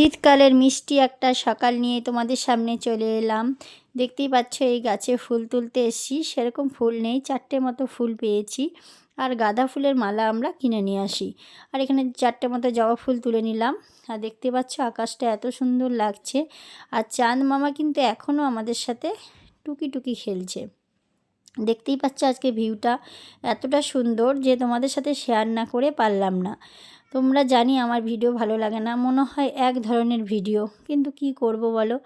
শীতকালের মিষ্টি একটা সকাল নিয়ে তোমাদের সামনে চলে এলাম। দেখতেই পাচ্ছ, এই গাছে ফুল তুলতে এসেছি। সেরকম ফুল নেই, চারটে মতো ফুল পেয়েছি। আর গাঁদা ফুলের মালা আমরা কিনে নিয়ে আসি। আর এখানে চারটে মতো জবা ফুল তুলে নিলাম। আর দেখতে পাচ্ছ, আকাশটা এত সুন্দর লাগছে। আর চাঁদ মামা কিন্তু এখনও আমাদের সাথে টুকি টুকি খেলছে। দেখতেই পাচ্ছ আজকে ভিউটা এতটা সুন্দর যে তোমাদের সাথে শেয়ার না করে পারলাম না। তোমরা জানি আমার ভিডিও ভালো লাগে না, মনে হয় এক ধরনের ভিডিও, কিন্তু কি করব বলো?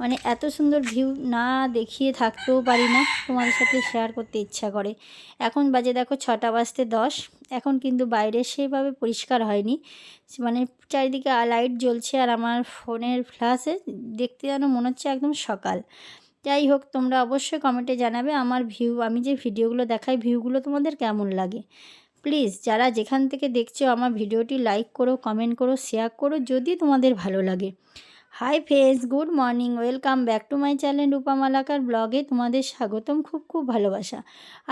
মানে এত সুন্দর ভিউ না দেখিয়ে থাকতেও পারি না, তোমাদের সাথে শেয়ার করতে ইচ্ছা করে। এখন বাজে দেখো ছটা বাজতে দশ, এখন কিন্তু বাইরে সেভাবে পরিষ্কার হয়নি। মানে চারিদিকে লাইট জ্বলছে আর আমার ফোনের ফ্ল্যাশে দেখতে যেন মনে হচ্ছে একদম সকাল। যাই হোক, তোমরা অবশ্যই কমেন্টে জানাবে আমার ভিউ আমি যে ভিডিওগুলো দেখাই ভিউগুলো তোমাদের কেমন লাগে? প্লিজ যারা যেখান থেকে দেখছ আমার ভিডিওটি লাইক করো কমেন্ট করো শেয়ার করো, যদি তোমাদের ভালো লাগে। Hi face good morning welcome back to my channel Rupa Malakar ব্লগে তোমাদের স্বাগতম, খুব খুব ভালোবাসা।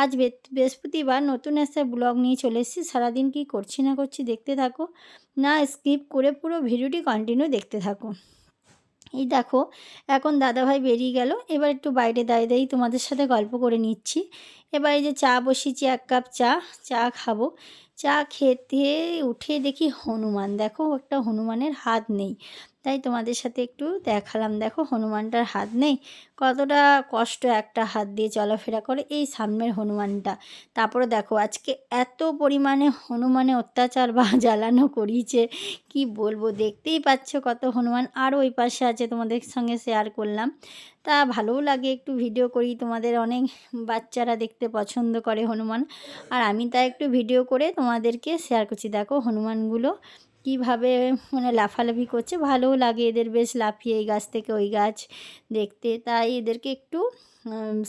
আজ বৃহস্পতিবার নতুন একটা ব্লগ নিয়ে চলে এসেছি, সারাদিন কী করছি না করছি দেখতে থাকো, না স্কিপ করে পুরো ভিডিওটি কন্টিনিউ দেখতে থাকো। এই দেখো, এখন দাদাভাই বেরিয়ে গেল। এবার একটু বাইরে দাঁড়িয়ে দাঁড়িয়ে তোমাদের সাথে গল্প করে নিচ্ছি। এবার এই যে চা বসিয়েছি, এক কাপ চা চা খাব। চা খেতে উঠে দেখি হনুমান। দেখো একটা হনুমানের হাত নেই। তাই তোমাদের সাথে একটু দেখালাম। দেখো হনুমানটার হাত নেই। কতটা কষ্ট একটা হাত দিয়ে চলাফেরা করে এই সামনের হনুমানটা। তারপরে দেখো আজকে এত পরিমাণে হনুমানে অত্যাচার বা জ্বালানো করিয়েছে। কি বলব? দেখতেই পাচ্ছ কত হনুমান। আর ওই পাশে আছে তোমাদের সঙ্গে শেয়ার করলাম। তা ভালোও লাগে একটু ভিডিও করি। তোমাদের অনেক বাচ্চারা দেখতে পছন্দ করে হনুমান। আর আমি তা একটু ভিডিও করে তোমাদেরকে শেয়ার করছি। দেখো হনুমানগুলো কীভাবে মানে লাফালাফি করছে। ভালোও লাগে এদের, বেশ লাফিয়ে এই গাছ থেকে ওই গাছ দেখতে। তাই এদেরকে একটু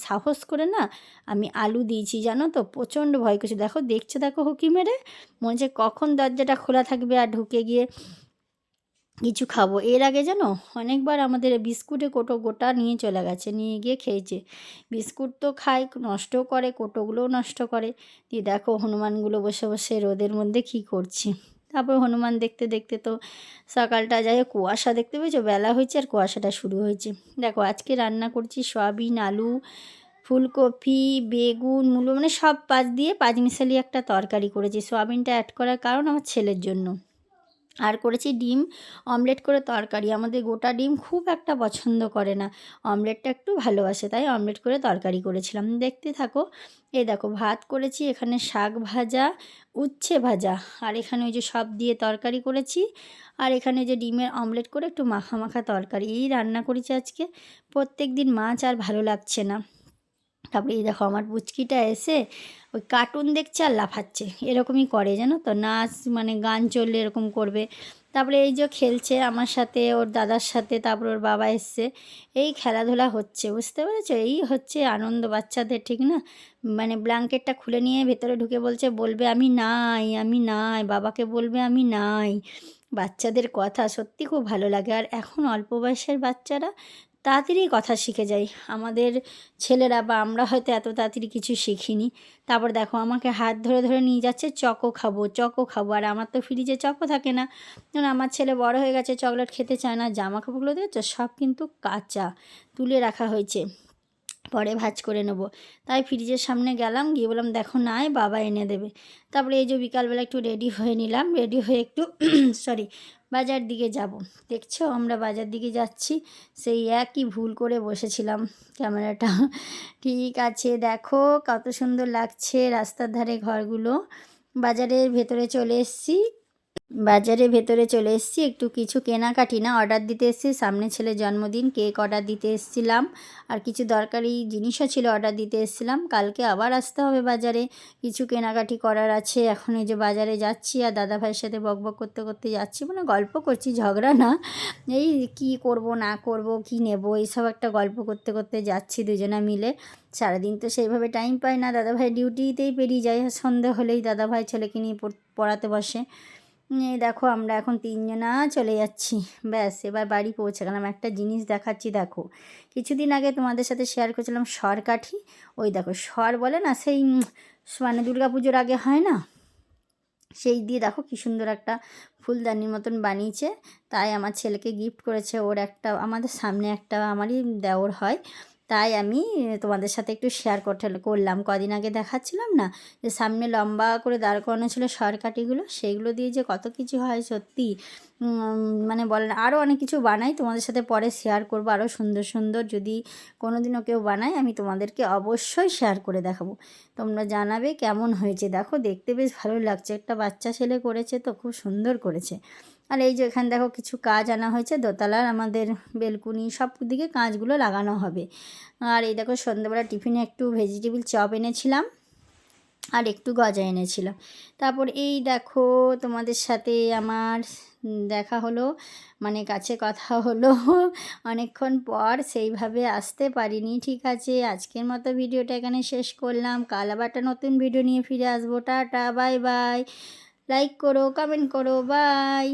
সাহস করে না আমি আলু দিয়েছি, জানো তো? প্রচণ্ড ভয় করছে। দেখো, দেখছে দেখো হুকি মেরে। মনে হচ্ছে কখন দরজাটা খোলা থাকবে আর ঢুকে গিয়ে কিছু খাব। এর আগে জানো, অনেকবার আমাদের বিস্কুটে কোটো গোটা নিয়ে চলে গেছে, নিয়ে গিয়ে খেয়েছে। বিস্কুট তো খায়, নষ্টও করে, কোটোগুলোও নষ্ট করে। দিয়ে দেখো হনুমানগুলো বসে বসে রোদের মধ্যে কী করছে। তারপর হনুমান দেখতে দেখতে তো সকালটা যাই কুয়াশা দেখতে পেয়েছ? বেলা হয়েছে আর কুয়াশাটা শুরু হয়েছে। দেখো আজকে রান্না করছি সয়াবিন, আলু, ফুলকপি, বেগুন, মূলো মানে সব পাঁচ দিয়ে পাঁচ মিশালি একটা তরকারি করেছি। সয়াবিনটা অ্যাড করার কারণ আমার ছেলের জন্য। আর করেছি ডিম, অমলেট করে তরকারি। আমাদের গোটা ডিম খুব একটা পছন্দ করে না। অমলেটটা একটু ভালোবাসে, তাই অমলেট করে তরকারি করেছিলাম। দেখতে থাকো, এই দেখো, ভাত করেছি, এখানে শাক ভাজা, উচ্ছে ভাজা। আর এখানে ওই যে সব দিয়ে তরকারি করেছি। আর এখানে যে ডিমের অমলেট করে একটু মাখা মাখা তরকারি, এই রান্না করেছি আজকে। প্রত্যেক দিন মাছ আর ভালো লাগছে না। তারপরে এই দেখো আমার পুচকিটা এসে ওই কার্টুন দেখছে আর লাফাচ্ছে। এরকমই করে জানো তো? নাচ মানে গান চললে এরকম করবে। তারপরে এই যে খেলছে আমার সাথে, ওর দাদার সাথে, তারপর ওর বাবা এসছে। এই খেলাধুলা হচ্ছে, বুঝতে পেরেছ? এই হচ্ছে আনন্দ বাচ্চাদের, ঠিক না? মানে ব্ল্যাঙ্কেটটা খুলে নিয়ে ভেতরে ঢুকে বলছে, বলবে আমি নাই আমি নাই, বাবাকে বলবে আমি নাই। বাচ্চাদের কথা সত্যি খুব ভালো লাগে। আর এখন অল্প বয়সের বাচ্চারা তাড়াতাড়ি কথা শিখে যাই। আমাদের ছেলেরা বা আমরা হয়তো এত তাড়াতাড়ি কিছু শিখিনি। তারপর দেখো, আমাকে হাত ধরে ধরে নিয়ে যাচ্ছে, চকো খাব চকো খাব। আর আমার তো ফ্রিজে চকো থাকে না। যেমন আমার ছেলে বড় হয়ে গেছে চকলেট খেতে চায় না, জামা কাপড়গুলো দেখছ? সব কিন্তু কাঁচা, তুলে রাখা হয়েছে। পরে ভাজ করে নেব। তাই ফ্রিজের সামনে গেলাম, গিয়ে বললাম, দেখো নাই বাবা এনে দেবে। তারপরে এই যে বিকালবেলা একটু রেডি হয়ে নিলাম রেডি হয়ে একটু সরি বাজার দিকে যাব। দেখছ, আমরা বাজার দিকে যাচ্ছি, সেই একই ভুল করে বসেছিলাম ক্যামেরাটা। ঠিক আছে, দেখো কত সুন্দর লাগছে রাস্তার ধারে ঘরগুলো। বাজারের ভেতরে চলে এসেছি বাজারে ভেতরে চলে এসেছি। একটু কিছু কেনাকাটি না অর্ডার দিতে এসেছি। সামনে ছেলে জন্মদিন কেক অর্ডার দিতে এসেছিলাম। আর কিছু দরকারি জিনিসও ছিল অর্ডার দিতে এসেছিলাম। কালকে আবার আসতে হবে বাজারে। কিছু কেনাকাটি করার আছে। এখন এই যে বাজারে যাচ্ছি আর দাদা ভাইয়ের সাথে বক বক করতে করতে যাচ্ছি। মানে গল্প করছি, ঝগড়া না। এই কি করব, না করব, কি নেব, এইসব একটা গল্প করতে করতে যাচ্ছি দুজনা মিলে। সারাদিন তো সেইভাবে টাইম পাই না। দাদাভাই ডিউটিতেই পেরিয়ে যায়। সন্ধে হলেই দাদাভাই ছেলেকে নিয়ে পড়াতে বসে। দেখো, আমরা এখন তিনজনা চলে যাচ্ছি। ব্যাস, এবার বাড়ি পৌঁছে গেলাম একটা জিনিস দেখাচ্ছি, দেখো। কিছুদিন আগে তোমাদের সাথে শেয়ার করছিলাম সর কাঠি ওই দেখো, সর বলে না, সেই মানে পুজোর আগে হয় না? সেই দিয়ে দেখো কী সুন্দর একটা ফুলদানির মতন বানিয়েছে। তাই আমার ছেলেকে গিফট করেছে। ওর একটা, আমাদের সামনে একটা আমারই দেওর হয়। তাই আমি তোমাদের সাথে একটু শেয়ার করতে করলাম। কদিন আগে দেখাচ্ছিলাম না যে সামনে লম্বা করে দাঁড় করানো ছিল সরকাটিগুলো সেইগুলো দিয়ে যে কত কিছু হয় সত্যি মানে বলেন আরও অনেক কিছু বানাই, তোমাদের সাথে পরে শেয়ার করব। আরও সুন্দর সুন্দর যদি কোনো দিনও কেউ বানায়, আমি তোমাদেরকে অবশ্যই শেয়ার করে দেখাবো। তোমরা জানাবে কেমন হয়েছে। দেখো, দেখতে বেশ ভালো লাগছে। একটা বাচ্চা ছেলে করেছে তো, খুব সুন্দর করেছে। আর এই যে এখানে দেখো কিছু কাজ আনা হয়েছে, দোতলার আমাদের বেলকুনি সব দিকে কাঁচগুলো লাগানো হবে। আর এই দেখো সন্ধ্যাবেলা টিফিনে একটু ভেজিটেবিল চপ এনেছিলাম আর একটু গজা এনেছিলাম তারপর এই দেখো তোমাদের সাথে আমার দেখা হলো মানে কাছে কথা হলো, অনেকক্ষণ পর সেইভাবে আসতে পারিনি, ঠিক আছে? আজকের মতো ভিডিওটা এখানে শেষ করলাম। কাল আবার একটা নতুন ভিডিও নিয়ে ফিরে আসব। টাটা বাই বাই লাইক করো কমেন্ট করো বাই